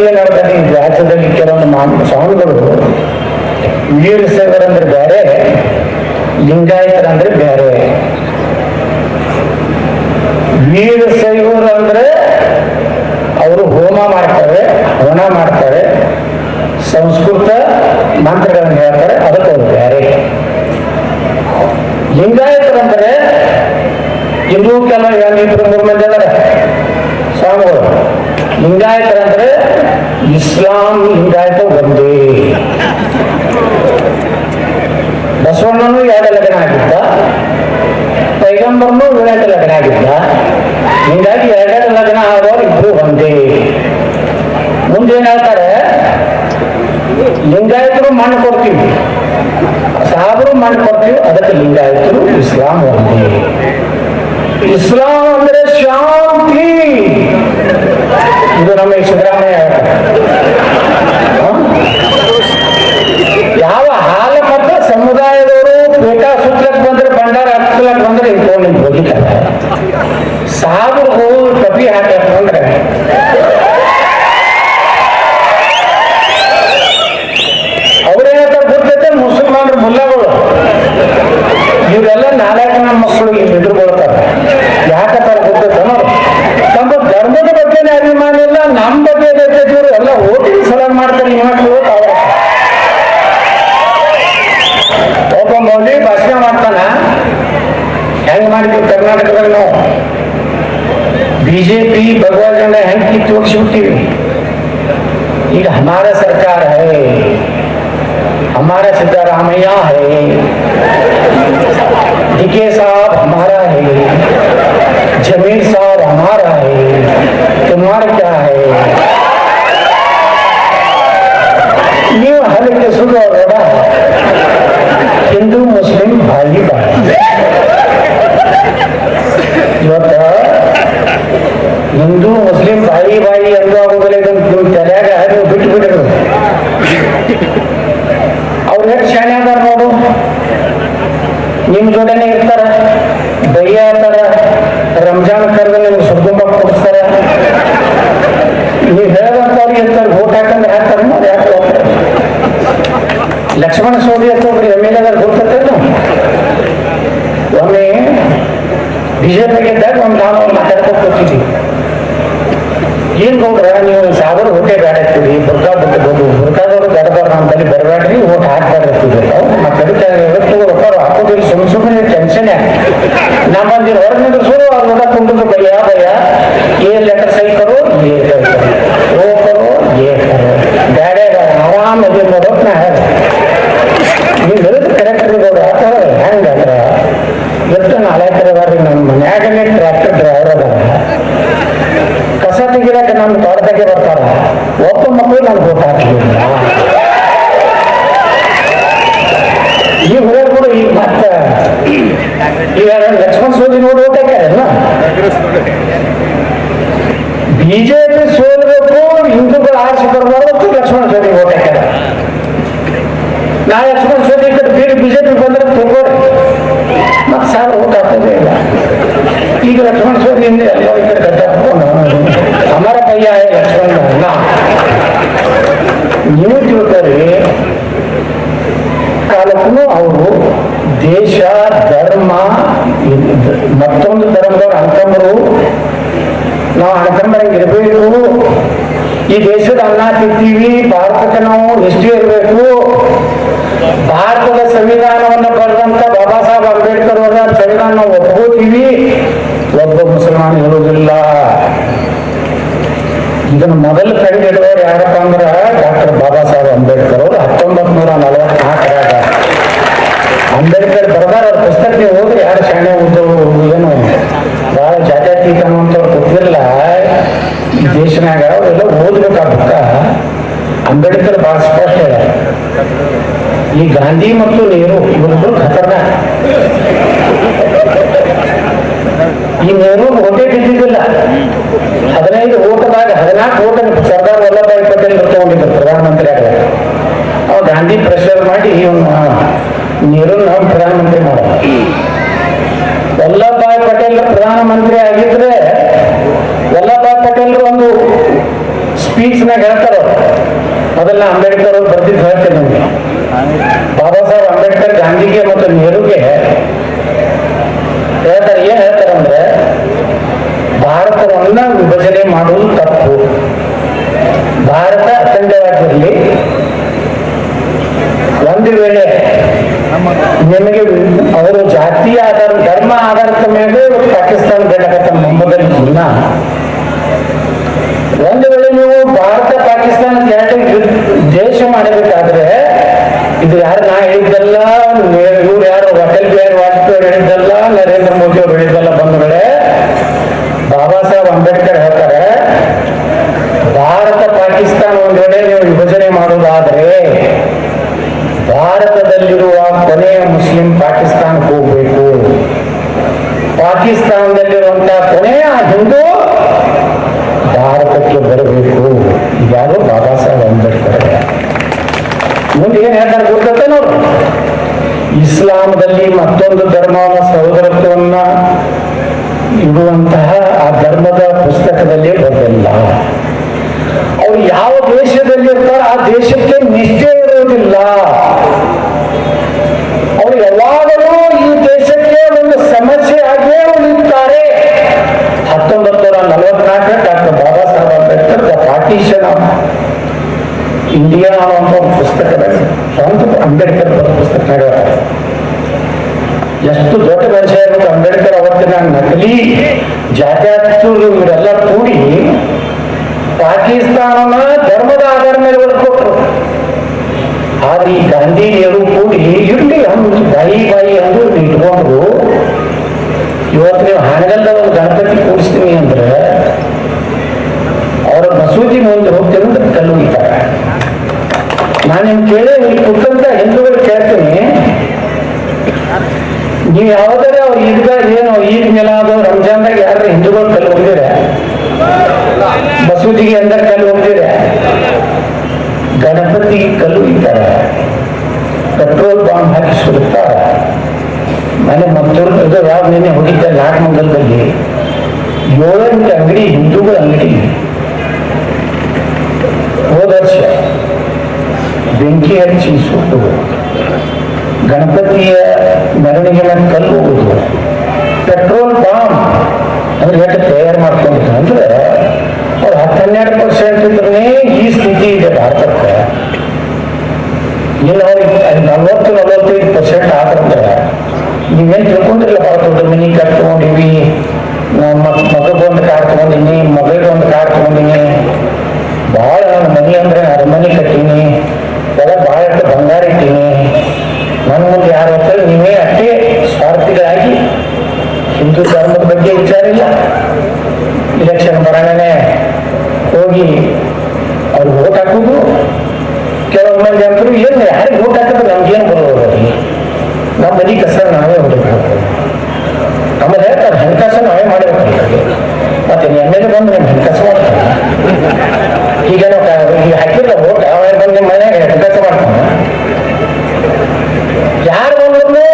ಈ ರಾಜ್ಯದಲ್ಲಿ ಕೆಲವೊಂದು ಮಾ- ಸ್ವಾಮಿಗಳು ವೀರಶೈವರಂದ್ರೆ ಬೇರೆ, ಲಿಂಗಾಯತರಂದ್ರೆ ಬೇರೆ. ವೀರಶೈವರು ಅಂದ್ರೆ ಅವರು ಹೋಮ ಮಾಡ್ತಾರೆ ಹವನ ಮಾಡ್ತಾರೆ, ಸಂಸ್ಕೃತ ಮಂತ್ರಗಳನ್ನು ಹೇಳ್ತಾರೆ, ಅದಕ್ಕೆ ಅವರು ಬೇರೆ. ಲಿಂಗಾಯತರಂದ್ರೆ ಇನ್ನೂ ಕೆಲವು ಇಬ್ಬರು ಮೂರು ಮಂದಿ ಅದಾರೆ ಸ್ವಾಮಿಗಳು. ಲಿಂಗಾಯತರಂದ್ರೆ ಇಸ್ಲಾಂ ಲಿಂಗಾಯತ ಒಂದೇ ಬಸವಣ್ಣನು ಎರಡು ಲಗ್ನ ಆಗಿದ್ದ ಪೈಗಂಬರ್ನು ಎರಡು ಲಗ್ನ ಆಗಿದ್ದ ಹೀಗಾಗಿ ಎರಡೆರಡು ಲಗ್ನ ಆದವರು ಇಬ್ರು ಒಂದೇ ಮುಂದೆ ಏನ್ ಹೇಳ್ತಾರೆ ಲಿಂಗಾಯತರು ಮಣ್ಣು ಕೊಡ್ತೀವಿ ಸಾಬರು ಮಣ್ಣು ಕೊಡ್ತೀವಿ ಅದಕ್ಕೆ ಲಿಂಗಾಯತರು ಇಸ್ಲಾಂ ಒಂದೇ ಇಸ್ಲಾಂ ಅಂದ್ರೆ ಶಾಂತಿ ಇದು ನಮ್ಮ ಸಿದ್ದರಾಮಯ್ಯ ಯಾವ ಹಾಲ ಮತ ಸಮುದಾಯದವರು ಪೇಟಾ ಸುತ್ತಲಕ್ ಬಂದ್ರೆ ಬಂಡಾರ ಹತ್ತಲಕ್ ಬಂದ್ರೆ ಇಟ್ಕೊಂಡು ಹೋಗಿದ್ದಾರೆ. ಸಾವಿರ ಕಪಿ ಹಾಕಕ್ ಬಂದ್ರೆ हमारा सरकार है। हमारा सिद्धारामैया है। डीके साहब हमारा है। जमीर साहब हमारा है। तुम्हारा क्या है? ये हर किस्म का रोड़ा। हिंदू, मुस्लिम भाई भाई तो हिंदू, मुस्लिम भाई भाई अंदर ಏನ್ ಗೌಡ್ರ ನೀವು ಸಾವಿರ ಹೊಟ್ಟೆ ಬೇಡ ಇರ್ತೀವಿ ಬುರ್ಕಾ ಬಿಟ್ಟಬಹುದು ಬುರ್ಕಾದವರು ಬೇಡಬಾರ ನಮ್ಮಲ್ಲಿ ಬರಬೇಡ್ರಿ ಓಟ್ ಹಾಕ್ತಾರೆ ಮತ್ತೆ ಅದಕ್ಕೆ ಇವತ್ತು ರೊಕ್ಕ ಹಾಕೋದಿಲ್ಲ, ಸುಮ್ ಸುಮ್ಮನೆ ಟೆನ್ಷನ್ ನಮ್ಮಲ್ಲಿ ಹೊರಗೆ ನಿಂದ್ರಿಸೋದು ಅವ್ರು ನೋಡ ಕುಂಡಿದ್ರು ಭಯ ಭಯ. ಏ ಲೆಟರ್ ಸೈ ಕರೋ ಏ ಕರೋ ಓ ಕರೋ ಏ ಕರೋ ಬೇಡ ಬೇಡ ಆರಾಮ್ ಇದೆ ನೋಡೋಕ್ ನಾ ನೀವು ಕರೆಕ್ಟ್ ಗೌಡ್ರ ಹೆಂಗ ಎಷ್ಟು ನಾಲ್ಕರ ಅದಾರ್ರಿ ನಮ್ಮ ಮನ್ಯಾಗನೇ ಟ್ರ್ಯಾಕ್ಟರ್ ಡ್ರೈವರ್ ಅದಾರ ಕಸ ನಮ್ಮ ತೋಟದಾಗೆ ಬರ್ತಾರ ಒಬ್ಬ ಮಕ್ಕಳು ನಮ್ಗೆ ಗೊತ್ತಾಗ್ಲಿಲ್ಲ ಈ ಹುಡುಗರು ಈಗ ಮತ್ತ ಈಗ ಲಕ್ಷ್ಮಣ ಸೋದಿ ನೋಡಿ ಓಟ್ ಹಾಕ್ಯಾರಲ್ಲ ಬಿಜೆಪಿ ಸೋಲ್ಬೇಕು ಹಿಂದೂಗಳು ಆರಿಸಿ ಬರಬಾರ್ದು ಲಕ್ಷ್ಮಣ ಸೋದಿ ಓಟ್ ಹಾಕ್ಯಾರ. ನಾ ಲಕ್ಷ್ಮಣ ಸೋದಿ ಕಡೆ ಬೇರೆ ಬಿಜೆಪಿ ಬಂದ್ರೆ ತಗೋರಿ. ಮತ್ತೆ ಸಾವಿರ ಊಟ ಆಗ್ತದೆ ಈಗ. ಲಕ್ಷ್ಮಣ ಸೋದಿ ಹಿಂದೆ ಎಲ್ಲ ಈ ಕಡೆ ಪಯ್ಯ ಲಕ್ಷ್ಮಣ ಅಲ್ಲ. ನೀವು ತಿಳ್ಕೊಳ್ಳಿ ಕಾಲಕ್ಕೂ ಅವರು ದೇಶ, ಧರ್ಮ, ಮತ್ತೊಂದು ಧರ್ಮದವ್ರು ಅಂತಂಬರು ನಾವು ಅಣ್ತಂಬರಂಗೆ ಇರಬೇಕು. ಈ ದೇಶದ ಅನ್ನ ತಿಂತೀವಿ ಭಾರತಕ್ಕೆ ನಾವು ಎಷ್ಟು ಇರಬೇಕು. ಭಾರತದ ಸಂವಿಧಾನವನ್ನು ಬರೆದಂತ ಬಾಬಾ ಸಾಹೇಬ್ ಅಂಬೇಡ್ಕರ್ ಅವರ ಸಂವಿಧಾನ ನಾವು ಒಪ್ಕೋತೀವಿ. ಒಬ್ಬ ಮುಸಲ್ಮಾನ್ ಹೇಳುವುದಿಲ್ಲ. ಇದನ್ನು ಮೊದಲು ಕಂಡಿಡುವವರು ಯಾರಪ್ಪ ಅಂದ್ರೆ ಡಾಕ್ಟರ್ ಬಾಬಾ ಸಾಹೇಬ್ ಅಂಬೇಡ್ಕರ್ ಅವರು. ಹತ್ತೊಂಬತ್ ನೂರ ನಲವತ್ನಾಲ್ಕರಾಗ ಅಂಬೇಡ್ಕರ್ ಬರ್ದಾರ ಅವ್ರ ಪುಸ್ತಕ ನೀವು ಹೋದ್ರೆ ಯಾರು ಶಾಣೆ ಓದೋರು ಏನು ಬಹಳ ಜಾತ್ಯತೀತ ಅನ್ನುವಂಥವ್ರು ಗೊತ್ತಿರಲ್ಲ. ಈ ದೇಶನಾಗ ಅವರೆಲ್ಲ ಓದ್ಬೇಕಾಗುತ್ತ ಅಂಬೇಡ್ಕರ್ ಬಹಳ ಸ್ಪಷ್ಟ. ಹೇಳ್ಯಾರ ಈ ಗಾಂಧಿ ಮತ್ತು ನೆಹರು ಇವರಿಬ್ಬರು ಖತರ್ನಾಕ್. ಈ ನೆಹರು ಓಟೇ ಬಿದ್ದಿದ್ದಿಲ್ಲ. ಹದಿನೈದು ಓಟದಾಗ, ಹದಿನಾಲ್ಕು ಓಟ ಸರ್ದಾರ್ ವಲ್ಲಭಾಯಿ ಪಟೇಲ್ ತಗೊಂಡಿದ್ದರು ಪ್ರಧಾನಮಂತ್ರಿ ಆಗ ಅವ ಗಾಂಧಿ ಪ್ರೆಷರ್ ಮಾಡಿ ಇವನು ನಾವು ಪ್ರಧಾನಮಂತ್ರಿ ಮಾಡ ವಲ್ಲಭಾಯಿ ಪಟೇಲ್ ಪ್ರಧಾನಮಂತ್ರಿ ಆಗಿದ್ರೆ ವಲ್ಲಭಾಯಿ ಪಟೇಲ್ ಒಂದು ಸ್ಪೀಚ್ ನಾಗ ಹೇಳ್ತಾರೆ? ಅದೆಲ್ಲ ಅಂಬೇಡ್ಕರ್ ಅವ್ರು ಬರ್ದಿದ್ದು ಹೇಳ್ತೇನೆ ನಿಮಗೆ. ಬಾಬಾ ಸಾಹೇಬ್ ಅಂಬೇಡ್ಕರ್ ಗಾಂಧಿಗೆ ಮತ್ತು ನೆಹರುಗೆ ಹೇಳ್ತಾರೆ, ಏನ್ ಹೇಳ್ತಾರೆ ಅಂದ್ರೆ, ಭಾರತವನ್ನ ವಿಭಜನೆ ಮಾಡುವುದು ತಪ್ಪು. ಭಾರತ ಅಖಂಡವಾಗಿರಲಿ ಒಂದು ವೇಳೆ ನಿಮಗೆ ಅವರು ಜಾತಿಯ ಆಧಾರ, ಧರ್ಮ ಆಧಾರದ ಮೇಲೆ ಪಾಕಿಸ್ತಾನ ಬೇಡಕತ್ತ ಮೊಹಮ್ಮದಲ್ಲಿ ಮುನ್ನ ಒಂದು ವೇಳೆ ನೀವು ಭಾರತ ಪಾಕಿಸ್ತಾನ ಎರಡು ದೇಶ ಮಾಡಬೇಕಾದ್ರೆ ಇದು ಯಾರು ನಾ ಹೇಳಿದ್ದಲ್ಲ? ಇವ್ರು ಯಾರು ಅಟಲ್ ಬಿಹಾರಿ ವಾಜಪೇಯಿ ಅವರು ಹೇಳಿದ್ದಲ್ಲ? ನರೇಂದ್ರ ಮೋದಿ ಅವರು ಹೇಳಿದ್ದಲ್ಲ ಬಂಧುಗಳೇ ಬಾಬಾ ಸಾಹೇಬ್ ಅಂಬೇಡ್ಕರ್ ಹೇಳ್ತಾರೆ, ಭಾರತ ಪಾಕಿಸ್ತಾನ ಒಂದು ನೀವು ವಿಭಜನೆ ಮಾಡೋದಾದ್ರೆ, ಭಾರತದಲ್ಲಿರುವ ಕೊನೆಯ ಮುಸ್ಲಿಂ ಪಾಕಿಸ್ತಾನಕ್ಕೆ ಹೋಗ್ಬೇಕು. ಪಾಕಿಸ್ತಾನದಲ್ಲಿರುವಂತಹ ಕೊನೆಯ ಹಿಂದೂ ಭಾರತಕ್ಕೆ ಬರಬೇಕು. ಯಾರು? ಬಾಬಾ ಸಾಹೇಬ್ ಅಂಬೇಡ್ಕರ್. ಮುಂದೆ ಏನ್ ಹೇಳ್ತಾರೆ ಗೊತ್ತೈತೆ ನೋಡ್ರಿ ಇಸ್ಲಾಮದಲ್ಲಿ ಮತ್ತೊಂದು ಧರ್ಮದ ಸಹೋದರತ್ವವನ್ನ ಇಡುವಂತಹ ಆ ಧರ್ಮದ ಪುಸ್ತಕದಲ್ಲಿ ಬರಲಿಲ್ಲ ಅವ್ರು ಯಾವ ದೇಶದಲ್ಲಿ ಇರ್ತಾರೋ ಆ ದೇಶಕ್ಕೆ ನಿಷ್ಠೆ ಇರುವುದಿಲ್ಲ ಅವರು ಯಾವಾಗಲೂ ಈ ದೇಶಕ್ಕೆ ಒಂದು ಸಮಸ್ಯೆ ಆಗೇ ಉಳಿಯುತ್ತಾರೆ ಹತ್ತೊಂಬತ್ತು ನೂರ ನಲವತ್ನಾಲ್ಕು doctor Baba Saheb Ambedkar the partition of India ಅನ್ನೋ ಒಂದು ಪುಸ್ತಕದಲ್ಲಿ ಸ್ವಂತ ಅಂಬೇಡ್ಕರ್ ಬರೆದ ಪುಸ್ತಕ ಹೇಳ್ತಾರೆ. ಎಷ್ಟು ದೊಡ್ಡ ಮನುಷ್ಯ ಇರ್ಬೇಕು ಅಂಬೇಡ್ಕರ್ ಅವತ್ತಿನ ನಕಲಿ ಜಾತ್ಯಾತೀತರು ಇವರೆಲ್ಲ ಕೂಡಿ ಪಾಕಿಸ್ತಾನನ ಧರ್ಮದ ಆಧಾರ ಮೇಲೆ ಒಳ್ಕೊಟ್ರು ಆದ್ರೆ ಈ ಗಾಂಧಿಯರು ಕೂಡಿ ಇರ್ಲಿ ಹಂಗೆ ಬಾಯಿ ಬಾಯಿ ಅಂದು ಇಟ್ಕೊಂಡ್ರು. ಇವತ್ತು ನೀವು ಹಾನಗಲ್ದ ಒಂದು ಗಣಪತಿ ಕೂಡಿಸ್ತೀನಿ ಅಂದ್ರೆ ಅವರ ಮಸೂದಿ ಮುಂದೆ ಹೋಗ್ತೀನಿ ಅಂತ ಕಲ್ಲು ಒಗಿತಾರೆ ನಾನು ನಿಮ್ ಕೇಳಿ ನೀವು ಕೂತಂತ ಹಿಂದೂಗಳು ಕೇಳ್ತೀನಿ. ನೀವು ಯಾವ್ದಾರ ಅವ್ರು ಈಗ ಏನು, ಈದ್ ಮಿಲಾದು ರಂಜಾನ್ದಾಗ ಯಾರು ಹಿಂದೂಗಳು ಕಲ್ಲು ಹೋಗಿದ್ರೆ ಮಸೂದಿಗೆ ಎಂದರ ಕಲ್ಲು ಹೋಗಿದ್ರೆ ಗಣಪತಿ ಕಲ್ಲು ಇದ್ದಾರೆ ಪೆಟ್ರೋಲ್ ಬಾಂಬ್ ಹಾಕಿ ಸುಡುತ್ತಾರೆ ಮನೆ ಮತ್ತೂರು ಇದು ಯಾವ ನೆನೆ ಹೋಗಿದ್ದೆ ನಾಗಮಂಗಲದಲ್ಲಿ ಏಳೆಂಟು ಅಂಗಡಿ ಹಿಂದೂಗಳ ಅಂಗಡಿ ಹೋದ ವರ್ಷ ಬೆಂಕಿ ಹಚ್ಚಿ ಸುಟ್ಟು ಗಣಪತಿಯ ಮೆರವಣಿಗೆನ ಕಲ್ಲು ಹೋಗುದು ಪೆಟ್ರೋಲ್ ಬಾಂಬ್ ಅಂದ್ರೆ ಎಷ್ಟು ತಯಾರು ಮಾಡ್ಕೊಂಡಿದ್ರು ಅಂದ್ರೆ ಅವ್ರು ಹತ್ತು ಹನ್ನೆರಡು ಪರ್ಸೆಂಟ್ ಇದ್ರೆ ಈ ಸ್ಥಿತಿ ಇದೆ ಭಾರತಕ್ಕೆ ಇನ್ನು ಅವ್ರಿಗೆ ನಲ್ವತ್ತು ನಲವತ್ತೈದು ಪರ್ಸೆಂಟ್ ಆದ್ರೆ ನೀವೇನು ತಿಳ್ಕೊಂಡಿರಲ್ಲ ಭಾಳ ದೊಡ್ಡ ಮನಿ ಕಾರ್ ತಗೊಂಡಿವಿ ಮಗಗೆ ಒಂದು ಕಾರ್ ತಗೊಂಡಿನಿ ಮಗಳಿಗೆ ಒಂದು ಕಾರ್ ತಗೊಂಡಿನಿ ಭಾಳ ನನ್ನ ಮನಿ ಅಂದ್ರೆ ಅರಮನೆ ಕಟ್ಟೀನಿ ಎಲ್ಲ ಭಾಳ ಇಟ್ಟು ಬಂಗಾರ ಇಟ್ಟೀನಿ ನನ್ನ ಮುಂದೆ ಯಾರು ಹೋಗ್ತಾರೆ ನೀವೇ ಅಷ್ಟೇ ಸ್ವಾರ್ಥಿಗಳಾಗಿ ಹಿಂದೂ ಧರ್ಮದ ಬಗ್ಗೆ ವಿಚಾರ ಇಲ್ಲ ಇಲೆಕ್ಷನ್ ಬರೋಣನೆ ಹೋಗಿ ಅವ್ರು ಓಟ್ ಹಾಕೋದು ಕೆಲವು ಮಂದಿ ಅಂತರು ಏನು ಯಾರಿಗೆ ಓಟ್ ಹಾಕಿದ್ರೆ ನಮ್ಗೇನು ಬರೋದು ನಮ್ಮ ಬದಿ ಕಸ ನಾವೇ ಹೊಡಿಬೇಕು. ಆಮೇಲೆ ಹೇಳ್ತಾರೆ ಹಣಕಾಸು ನಾವೇ ಮಾಡಬೇಕು ಮತ್ತೆ ಎಂ ಎಲ್ ಎ ಬಂದು ನಿಮ್ಮ ಹಣಕಾಸು ಮಾಡ್ತಾರೆ? ಈಗ ನಾವು ಕ- ಈಗ ಹಾಕಿಲ್ಲ ಓಟ್ ಅವ ಬಂದು ನಿಮ್ಮ ಮನೆಯಾಗ ಹಣಕಾಸು ಮಾಡ್ತಾನೆ ಯಾರು ಬಂದ್ರು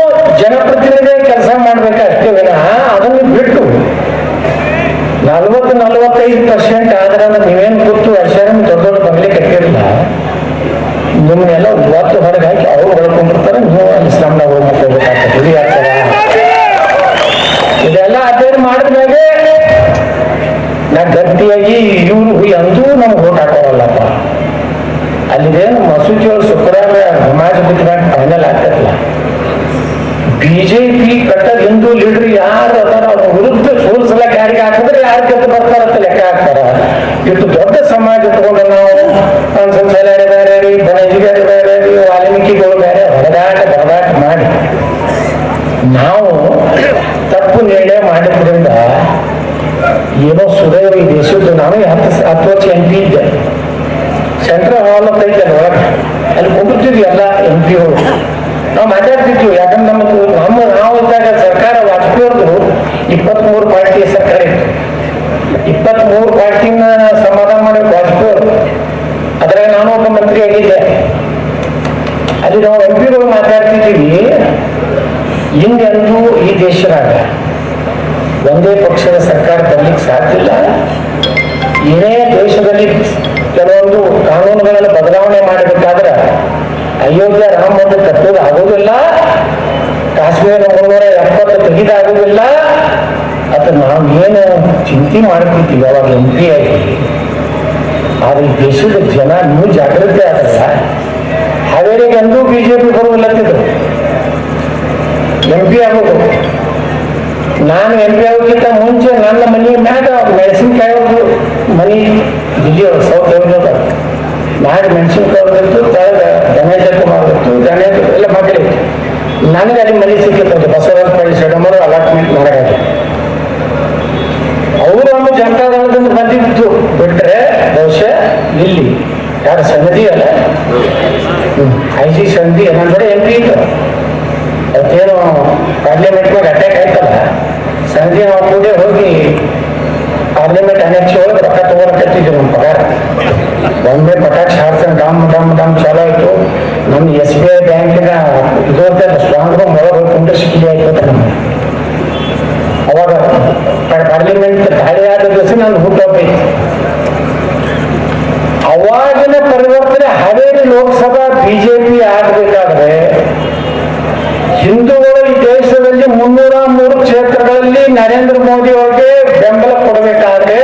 ಜನಪ್ರತಿನಿಧಿ ಕೆಲಸ ಮಾಡ್ಬೇಕು ಅಷ್ಟೇ ವಿನಃ ಅದನ್ನು ಬಿಟ್ಟು ನಲ್ವತ್ತು ನಲ್ವತ್ತೈದು ಪರ್ಸೆಂಟ್ ಆದ್ರೆ ನೀವೇನು ಕೂತು ವರ್ಷ ದೊಡ್ಡ ದೊಡ್ಡ ಬಂಗ್ಲೆ ಕಟ್ಟಿರಲಿಲ್ಲ ನಿಮ್ಮನ್ನೆಲ್ಲ ಇವತ್ತು ಹೊರಗೆ ಹಾಕಿ ಅವ್ರು ಹೊಳ್ಕೊಂಡಿರ್ತಾರೆ ನೀವು ಇಸ್ಲಾಂನಾಗ ಹೋಗಿ ಹೋಗ್ಬೇಕಾಗ್ತದೆ ಇದು ಯಾಕೆ ಇದೆಲ್ಲ ಅಧ್ಯಯನ ಮಾಡಿದ್ಮೇಲೆ ನಾ ಗಟ್ಟಿಯಾಗಿ ಇವರು ಎಂದೂ ನಮ್ಗೆ ಓಟ್ ಹಾಕೋರಲ್ಲಪ್ಪ ಅಲ್ಲಿದೇನು ಮಸೂಚಿಯವರು ಶುಕ್ರವಾರ ನಮಾಜ್ ಬಿಟ್ಕೊಂಡು ಫೈನಲ್ ಆಗ್ತದಲ್ಲ ಬಿಜೆಪಿ ಕಟ್ಟ ಹಿಂದೂ ಲೀಡರ್ ಯಾರು ಅದಾರ ಅವ್ರ ವಿರುದ್ಧ ಸೋಲ್ಸಲಕ್ಕೆ ಯಾರಿಗೆ ಹಾಕಿದ್ರೆ ಯಾರು ಬರ್ತಾರ ಅಂತ ಲೆಕ್ಕ ಹಾಕ್ತಾರ. ಇಷ್ಟು ದೊಡ್ಡ ಸಮಾಜ ಇಟ್ಕೊಂಡು ನಾವು ಸಂಸಲರೆ ಬೇರೆ ರೀ ಬಣಜಿಗರು ಬೇರೆ ರೀ, ವಾಲ್ಮೀಕಿಗಳು ಬೇರೆ ಹೊಡೆದಾಟ ಬರದಾಟ ಮಾಡಿ. ನಾವು ತಪ್ಪು ನಿರ್ಣಯ ಮಾಡಿದ್ರಿಂದ ದೇಶದ್ದು ನಾನು ಹತ್ತು ಹತ್ತು ವರ್ಷ ಎಂ ಪಿ ಇದ್ದೆ. ಸೆಂಟ್ರಲ್ ಹಾಲ್ ಅಂತ ಐತೆ ಅಲ್ಲಿ ಒಳಗೆ ಅಲ್ಲಿ ಕುಂದಿರ್ತಿದ್ವಿ ಎಲ್ಲ ಎಂ ಪಿಗಳು ನಾವು ಮಾತಾಡ್ತಿದ್ವಿ, ಯಾಕಂದ್ರೆ ನಮ್ಮದು ನಮ್ಮ ನಾವು ಇದ್ದಾಗ ಸರ್ಕಾರ ವಾಜಪೇಯಿ ಇಪ್ಪತ್ತ್ ಇಪ್ಪತ್ಮೂರು ಪಾರ್ಟಿಯ ಸರ್ಕಾರ ಇತ್ತು. ಇಪ್ಪತ್ಮೂರು ಪಾರ್ಟಿನ ಸಮಾಧಾನ ಮಾಡಿ ವಾಜಪೇಯಿ ಅವರು ಅದ್ರಾಗ ನಾನು ಒಬ್ಬ ಮಂತ್ರಿ ಆಗಿದ್ದೆ. ಅಲ್ಲಿ ನಾವು ಎಂ ಪಿಗಳು ಮಾತಾಡ್ತಿದ್ದೀವಿ. ಹಿಂದೆಂದು ಈ ದೇಶದಾಗ ಒಂದೇ ಪಕ್ಷದ ಸರ್ಕಾರ ಬರ್ಲಿಕ್ಕೆ ಸಾಧ್ಯ ಇಲ್ಲ. ಏನೇ ದೇಶದಲ್ಲಿ ಕೆಲವೊಂದು ಕಾನೂನುಗಳನ್ನು ಬದಲಾವಣೆ ಮಾಡಬೇಕಾದ್ರೆ ಅಯೋಧ್ಯೆ ರಾಮ ಮಂದಿರ ಕಟ್ಟೋದು ಆಗೋದಿಲ್ಲ, ಕಾಶ್ಮೀರ ಮುನ್ನೂರ ಎಪ್ಪತ್ತು ತೆಗೆದಾಗೋದಿಲ್ಲ ಅದು ನಾವು ಏನು ಚಿಂತೆ ಮಾಡ್ತಿದ್ದೀವಿ, ಅವಾಗ ಎಂ ಪಿ ಆಗಿ. ಆದ್ರೆ ದೇಶದ ಜನ ಇನ್ನೂ ಜಾಗೃತಿ ಆಗಲ್ಲ ಹಾವೇರಿಗೆ ಎಂದೂ ಬಿಜೆಪಿ ಬರುವುದಿಲ್ಲತ್ತಿದ್ರು ಎಂ ಪಿ ಆಗೋದು ನಾನು ಎಂ ಪಿ ಆಗೋಕ್ಕಿಂತ ಮುಂಚೆ ನನ್ನ ಮನೆ ಮ್ಯಾಗ ಮೆಣಸಿನ್ಕಾಯಿ ಅವ್ರದ್ದು ಮನಿ ಅವ್ರು ಸೌತ್ ಅವ್ರದ್ದು ಮ್ಯಾಗ ಮೆಣಸಿನ್ಕಾಯಿ ಅವ್ರದ್ದು ತೆಳಗ ಗಣೇಶ ಕುಮಾರ್ ಇತ್ತು. ಗಣೇಶ ಎಲ್ಲ ಮಕ್ಕಳಿತ್ತು ನನಗೆ ಅಲ್ಲಿ ಮನೆ ಸಿಕ್ಕಿತ್ತು ಬಸವರಾಜ ಪಳ್ಳಿ ಶೆಡಮರು ಅಲಾಟ್ಮೆಂಟ್ ಮಾಡಾಗ ಅವರು ಒಂದು ಜನತಾದಳದಿಂದ ಬಂದಿದ್ದು. ಬಿಟ್ರೆ ಬಹುಶಃ ಇಲ್ಲಿ. ಯಾರು ಸಮಿತಿ ಅಲ್ಲ ಐ ಸಿ ಸಮಿತಿ ಏನಂದ್ರೆ ಎಂ ಪಿ ಇತ್ತು ಅದೇನು ಪಾರ್ಲಿಮೆಂಟ್ ಮ್ಯಾಗ ಅಟ್ಯಾಕ್ ಆಯ್ತಲ್ಲ. ಸಂಜೆ ನಾವು ಕೂಡ ಹೋಗಿ ಪಾರ್ಲಿಮೆಂಟ್ ಅನೆಕ್ಷ ಒಳಗೆ ರೊಕ್ಕ ತಗೊಳಕತ್ತಿದ್ವಿ ನಮ್ಮ ಪಗಾರ. ಒಮ್ಮೆ ಪಟಾಕ್ಷ ಹಾಕ್ತಾನೆ ಡಮ್ ಡಮ್ ಡಮ್ ಚಾಲೋ ಆಯ್ತು. ನಮ್ಮ ಎಸ್ ಬಿ ಐ ಬ್ಯಾಂಕಿನ ಇದು ಅಂತ ಸ್ಟ್ರಾಂಗ್ ರೂಮ್ ಒಳಗೆ ಹೋಗಿ ಸಿಕ್ಕಿ ಆಯ್ತು ನಮ್ಗೆ. ಅವಾಗ ಪಾರ್ಲಿಮೆಂಟ್ ದಾಳಿ ಆದ ದಿವಸ ನಾನು ಹುಟ್ಟೋಗ್ಬೇಕು ಅವಾಗಿನ ಪರಿವರ್ತನೆ ಹಾವೇರಿ ಲೋಕಸಭಾ ಬಿಜೆಪಿ ಆಗಬೇಕಾದ್ರೆ ಹಿಂದೂ ಮುನ್ನೂರ ಮೂರು ಕ್ಷೇತ್ರಗಳಲ್ಲಿ ನರೇಂದ್ರ ಮೋದಿ ಅವ್ರಿಗೆ ಬೆಂಬಲ ಕೊಡಬೇಕಾದ್ರೆ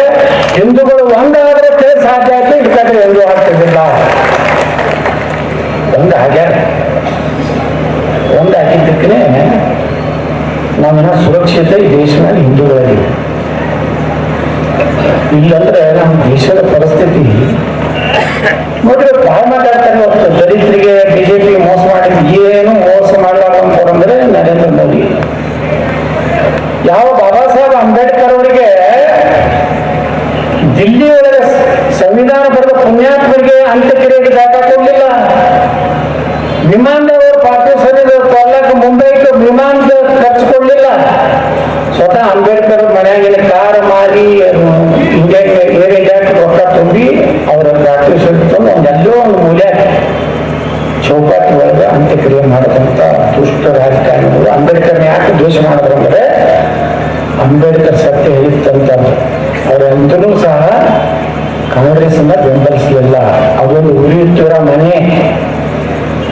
ಹಿಂದೂಗಳು ಒಂದಾದ್ರೆ ಸಾಧ್ಯ ಆಯ್ತು ಇದಕ್ಕಾದ್ರೆ ಎಂದೂ ಆಗ್ತಿರ್ಲಿಲ್ಲ. ಒಂದು ಆಗ್ಯಾರ. ಒಂದು ಆಗಿದ್ದಕ್ಕೆ ನಾವಿನ್ನ ಸುರಕ್ಷಿತ ಈ ದೇಶದಲ್ಲಿ ಹಿಂದೂಗಳಲ್ಲಿ ಇಲ್ಲಂದ್ರೆ ನಮ್ಮ ದೇಶದ ಪರಿಸ್ಥಿತಿ ಮೊದಲು ಭಾಳ ಮಾತಾಡ್ತಾರೆ ಬಿಜೆಪಿ ಮೋಸ ಮಾಡಿದ್ ಏನು ಮೋಸ ಮಾಡಲಾರ ಅಂತಂದ್ರೆ ನರೇಂದ್ರ ಯಾವ ಬಾಬಾ ಸಾಹೇಬ್ ಅಂಬೇಡ್ಕರ್ ಅವರಿಗೆ ದಿಲ್ಲಿ ಒಳಗೆ ಸಂವಿಧಾನ ಬರೆದ ಪುಣ್ಯಾತ್ಮರಿಗೆ ಅಂತ್ಯಕ್ರಿಯೆಗೆ ಜಾಗ ಕೊಡಲಿಲ್ಲ ವಿಮಾನದವರು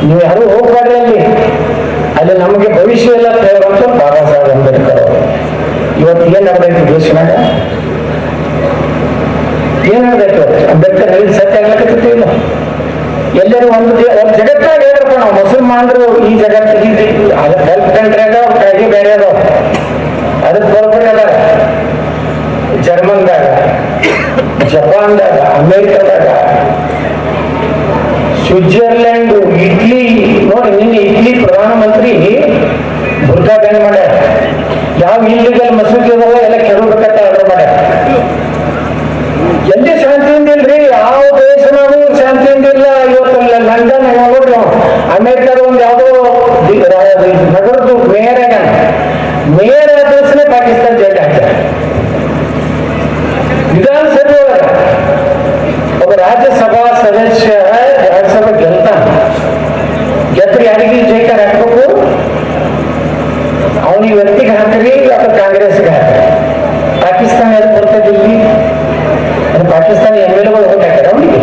ನೀವು ಯಾರು ಹೋಗ್ಬಾರ್ರಿ ಅಲ್ಲಿ? ಅಲ್ಲಿ ನಮಗೆ ಭವಿಷ್ಯ ಎಲ್ಲ ತೇವಂತ ಬಾಬಾ ಸಾಹೇಬ್ ಅಂಬೇಡ್ಕರ್ ಅವರು. ಇವತ್ತು ಏನ್ ನಡೆದೈತಿ ದೇಶನಾಗ ಏನ್ ನಡೆದೈತಿ ಇವತ್ತು? ಅಂಬೇಡ್ಕರ್ ಹೇಳಿದ ಸತ್ಯ ಆಗ್ಲಕತ್ತೈತಿ ಇಲ್ಲ. ಎಲ್ಲರೂ ಒಂದು ಜಗತ್ತಾಗ ಹೇಳ್ರಪ್ಪ ನಾವು. ಮುಸಲ್ಮಾನರು ಈ ಜಗತ್ತಿಗೆ ಗಲ್ಫ್ ಕಂಟ್ರಿಯಾಗ ಕಾಯ್ದೆ ಬೇರೆ ಅದಾವ ಅದಕ್ಕೆ ಬರ್ಬೇಡಿ ಅದಾರ ಜರ್ಮನ್ದಾಗ, ಜಪಾನ್ದಾಗ, ಅಮೇರಿಕಾದಾಗ ಸ್ವಿಟ್ಜರ್ಲ್ಯಾಂಡ್ ಇಟ್ಲಿ ನೋಡಿ ಇಲ್ಲಿ ಇಟ್ಲಿ ಪ್ರಧಾನಮಂತ್ರಿ ಬುರ್ಕಾ ಬ್ಯಾನ್ ಮಾಡ್ಯಾರ. ಯಾವ ಇಲ್ಲಿಗಲ್ ಮಸೂದಿ ಅದಾವ ಎಲ್ಲ ಕೆಡಬೇಕಂತ ಆರ್ಡರ್ ಮಾಡ್ಯಾರ. ಎಲ್ಲಿ ಶಾಂತಿಯಿಂದ ಇಲ್ರಿ? ಯಾವ ದೇಶನಾಗೂ ಶಾಂತಿಯಿಂದ ಇಲ್ಲ ಇವತ್ತು ಲಂಡನ್ ನೋಡ್ರಿ ಅಮೇರಿಕಾದ ಒಂದು ಯಾವುದೋ ನಗರದ ಮೇಯರ್ ಆಗ್ಯಾನ. ಮೇಯರ್ ಆದ್ರೆ ಪಾಕಿಸ್ತಾನ ಜೈಲ್ ಹಾಕ್ತಾರೆ ವಿಧಾನಸಭೆ ಒಬ್ಬ ರಾಜ್ಯಸಭಾ ಸದಸ್ಯ ಅವನಿಗೆ ವ್ಯಕ್ತಿಗೆ ಹಾಕ್ರಿ ಅಥವಾ ಕಾಂಗ್ರೆಸ್ಗೆ ಹಾಕ್ರಿ ಪಾಕಿಸ್ತಾನ ಎಲ್ಲಿ ಬರ್ತದೆ ಇಲ್ಲಿ ಅದು ಪಾಕಿಸ್ತಾನ ಎಂ ಎಲ್ ಎಗಳು ಹೋಗಿ ಹಾಕ್ಯಾರ ಅವನಿಗೆ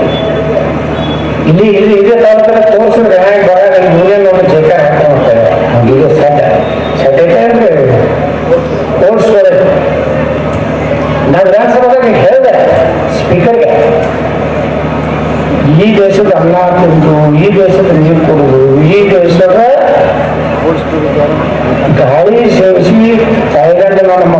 ಇಲ್ಲಿ ಇಲ್ಲಿ ಇದೇ ತಾಲೂಕಲ್ಲಿ ತೋರಿಸಿದ್ರೆ ಹೇಗೆ ಬರಾಗ ಯೂನಿಯನ್ ನೋಡಿ ಜೈಕಾರ ಹಾಕ್ತಾ ನಮ್ಮ